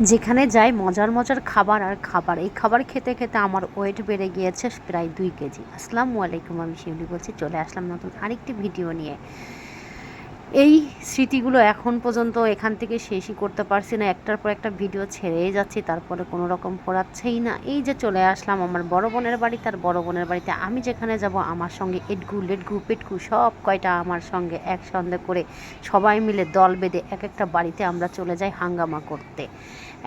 যেখানে যাই মজার মজার খাবার আর খাবার। এই খাবার খেতে খেতে আমার ওয়েট বেড়ে গিয়েছে প্রায় দুই কেজি। আসসালামু আলাইকুম, আমি শিউলি বলছি, চলে আসলাম নতুন আরেকটি ভিডিও নিয়ে। এই স্মৃতিগুলো এখন পর্যন্ত এখান থেকে শেষই করতে পারছি না। একটার পর একটা ভিডিও ছেড়েই যাচ্ছি, তারপরে কোনো রকম পড়াচ্ছেই না। এই যে চলে আসলাম আমার বড় বোনের বাড়ি, তার বড় বোনের বাড়িতে। আমি যেখানে যাব, আমার সঙ্গে এটগু লেটগু পেটগু, সব কয়টা আমার সঙ্গে একসঙ্গে করে সবাই মিলে দল বেঁধে এক একটা বাড়িতে আমরা চলে যাই হাঙ্গামা করতে।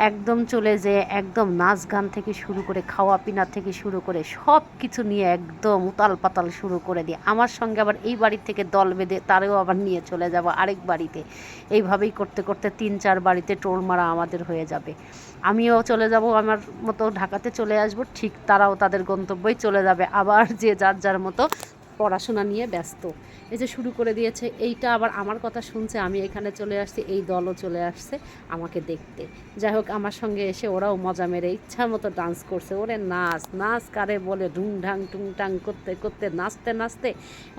একদম চলে যেয়ে একদম নাচ গান থেকে শুরু করে খাওয়া পিনা থেকে শুরু করে সব কিছু নিয়ে একদম উতাল পাতাল শুরু করে দিই। আমার সঙ্গে আবার এই বাড়ি থেকে দল বেঁধে তারেও আবার নিয়ে চলে যাব আরেক বাড়িতে। এইভাবেই করতে করতে তিন, চার বাড়িতে টোল মারা আমাদের হয়ে যাবে। আমিও চলে যাব, আমার মতো ঢাকাতে চলে আসব, ঠিক তারাও তাদের গন্তব্যই চলে যাবে। আবার যে যার যার মতো পড়াশোনা নিয়ে ব্যস্ত। এই যে শুরু করে দিয়েছে, এইটা আবার আমার কথা শুনছে, আমি এখানে চলে আসছি, এই দলও চলে আসছে আমাকে দেখতে। যাই হোক, আমার সঙ্গে এসে ওরাও মজা মেরে ইচ্ছা মতো ডান্স করছে। ওরে নাচ নাচ কারে বলে ঢুং ঢাং টুং টাং করতে করতে, নাচতে নাচতে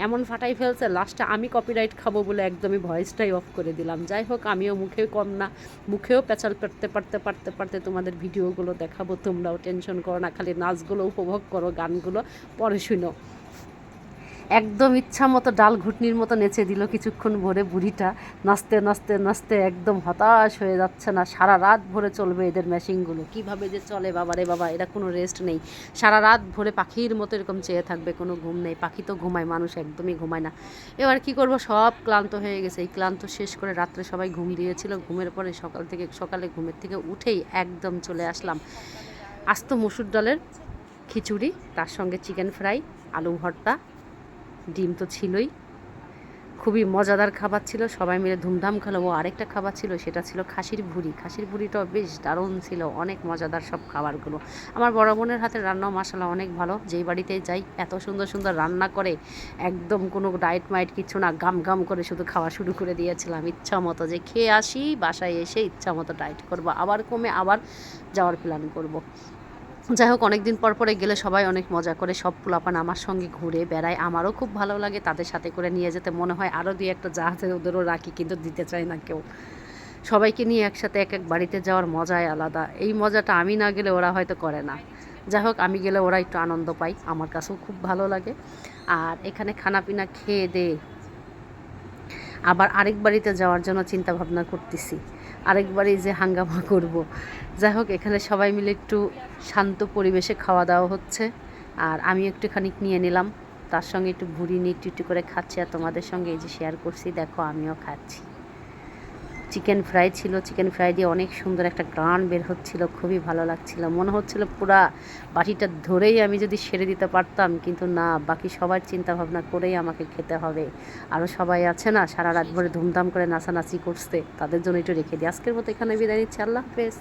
এমন ফাটাই ফেলছে লাস্টে আমি কপিরাইট খাব বলে একদমই ভয়েসটাই অফ করে দিলাম। যাই হোক, আমিও মুখেও কম না, মুখেও পেঁচাল পারতে পারতে পারতে পারতে তোমাদের ভিডিওগুলো দেখাবো, তোমরাও টেনশন করো না, খালি নাচগুলো উপভোগ করো, গানগুলো পরে শুনো। একদম ইচ্ছা মতো ডাল ঘুটনির মতো নেচে দিল কিছুক্ষণ ভরে বুড়িটা। নাচতে নাচতে নাচতে একদম হতাশ হয়ে যাচ্ছে না। সারা রাত ভরে চলবে এদের মেশিনগুলো। কীভাবে যে চলে বাবা রে বাবা, এরা কোনো রেস্ট নেই। সারা রাত ভরে পাখির মতো এরকম চেয়ে থাকবে, কোনো ঘুম নেই। পাখি তো ঘুমায়, মানুষ একদমই ঘুমায় না। এবার কি করব? সব ক্লান্ত হয়ে গেছে। এই ক্লান্ত শেষ করে রাত্রে সবাই ঘুম দিয়েছিল। ঘুমের পরে সকাল থেকে, সকালে ঘুমের থেকে উঠেই একদম চলে আসলাম। আস্ত মসুর ডালের খিচুড়ি, তার সঙ্গে চিকেন ফ্রাই আলু ভর্তা ডিম তো ছিলই। খুবই মজাদার খাবার ছিল, সবাই মিলে ধুমধাম খেলো। ও আরেকটা খাবার ছিল, সেটা ছিল খাসির ভুড়ি। খাসির ভুড়িটাও বেশ দারুণ ছিল, অনেক মজাদার সব খাবারগুলো। আমার বড় বোনের হাতের রান্নাও মশলা অনেক ভালো। যেই বাড়িতে যাই, এত সুন্দর সুন্দর রান্না করে, একদম কোনো ডায়েট মাইট কিছু না, গাম গাম করে শুধু খাওয়া শুরু করে দিয়েছিলাম। ইচ্ছা মতো যে খেয়ে আসি, বাসায় এসে ইচ্ছা মতো ডায়েট করব, আবার কমে আবার যাওয়ার প্ল্যান করব। যাই হোক অনেক দিন পর পরে গেলে সবাই অনেক মজা করে। সব পোলাপান আমার সঙ্গে ঘুরে বেড়ায়। আমারও খুব ভালো লাগে তাদের সাথে করে নিয়ে যেতে। মনে হয় আরও দুই একটা জাহাজে ওদেরও রাখি, কিন্তু দিতে চায় না কেউ। সবাইকে নিয়ে একসাথে এক এক বাড়িতে যাওয়ার মজাই আলাদা। এই মজাটা আমি না গেলে ওরা হয়তো করে না। যাই হোক আমি গেলে ওরা একটু আনন্দ পাই আমার কাছেও খুব ভালো লাগে। আর এখানে খানাপিনা খেয়ে দে। আবার আরেক বাড়িতে যাওয়ার জন্য চিন্তা ভাবনা করতেছি। আরেক এই যে হাঙ্গামা করব। যাই হোক, এখানে সবাই মিলে একটু শান্ত পরিবেশে খাওয়া দাওয়া হচ্ছে। আর আমি একটু খানিক নিয়ে নিলাম। তার সঙ্গে একটু ভুড়ি নিয়ে একটু একটু করে খাচ্ছি আর তোমাদের সঙ্গে এই যে শেয়ার করছি, দেখো আমিও খাচ্ছি। চিকেন ফ্রাই ছিল। চিকেন ফ্রাই দিয়ে অনেক সুন্দর একটা গান বের হচ্ছিল, খুবই ভালো লাগছিল। মনে হচ্ছিল পুরা বাটিটা ধরেই আমি যদি সেরে দিতে পারতাম, কিন্তু না, বাকি সবার চিন্তা ভাবনা করেই আমাকে খেতে হবে। আরও সবাই আছে না, সারা রাত ভরে ধুমধাম করে নাচানাচি করছে, তাদের জন্য একটু রেখে দিই। আজকের মতো এখানে বিদায় নিচ্ছি। আল্লাহ হাফেজ।